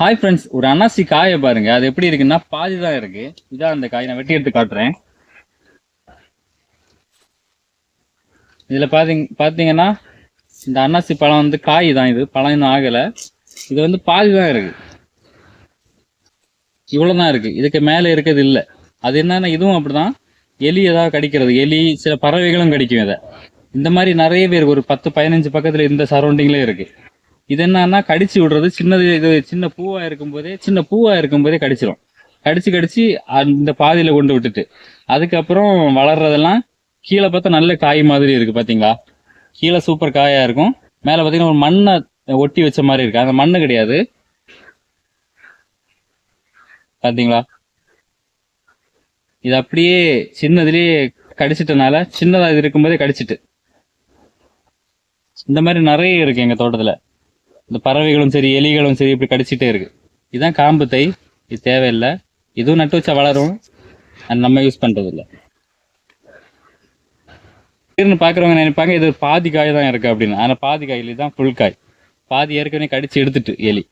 Hi friends ஒரு அன்னாசி காயை பாருங்க. அது எப்படி இருக்குன்னா பாதி தான் இருக்கு. இதான் அந்த காய் நான் வெட்டி எடுத்து காட்டுறேன். இதுல பாத்தீங்க பாத்தீங்கன்னா இந்த அன்னாசி பழம் வந்து காய் தான் இது. பழம் இன்னும் ஆகல. இது வந்து பாதி தான் இருக்கு. இவ்வளவுதான் இருக்கு. இதுக்கு மேல இருக்கிறது இல்ல. அது என்னன்னா இதுவும் அப்படிதான். எலி ஏதாவது கடிக்கிறது. எலி சில பறவைகளும் கடிக்கும் இதை. இந்த மாதிரி நிறைய பேர் ஒரு பத்து பதினஞ்சு பக்கத்துல இந்த சரௌண்டிங்லேயே இருக்கு. இது என்னன்னா கடிச்சு விடுறது. சின்னது இது சின்ன பூவா இருக்கும்போதே சின்ன பூவா இருக்கும்போதே கடிச்சிரும். கடிச்சு கடிச்சு அந்த பாதியில கொண்டு விட்டுட்டு. அதுக்கப்புறம் வளர்றதெல்லாம் கீழே பார்த்தா நல்ல காய் மாதிரி இருக்கு பாத்தீங்களா? கீழே சூப்பர் காயா இருக்கும். மேல பாத்தீங்கன்னா ஒரு மண்ணை ஒட்டி வச்ச மாதிரி இருக்கு. அந்த மண்ணு கிடையாது. பாத்தீங்களா? இது அப்படியே சின்னதுலயே கடிச்சிட்டனால சின்னதா இது இருக்கும்போதே கடிச்சிட்டு. இந்த மாதிரி நிறைய இருக்கு எங்க தோட்டத்துல. இந்த பறவைகளும் சரி எலிகளும் சரி இப்படி கடிச்சிட்டே இருக்கு. இதுதான் காம்பு தை. இது தேவையில்லை. இதுவும் நட்டு வச்சா வளரும். அது நம்ம யூஸ் பண்றது இல்ல திடீர்னு பாக்குறவங்க நினைப்பாங்க இது பாதி காய் தான் இருக்கு அப்படின்னு. ஆனா பாதி காய் தான் ஃபுல் காய். பாதி ஏற்கனவே கடிச்சு எடுத்துட்டு எலி.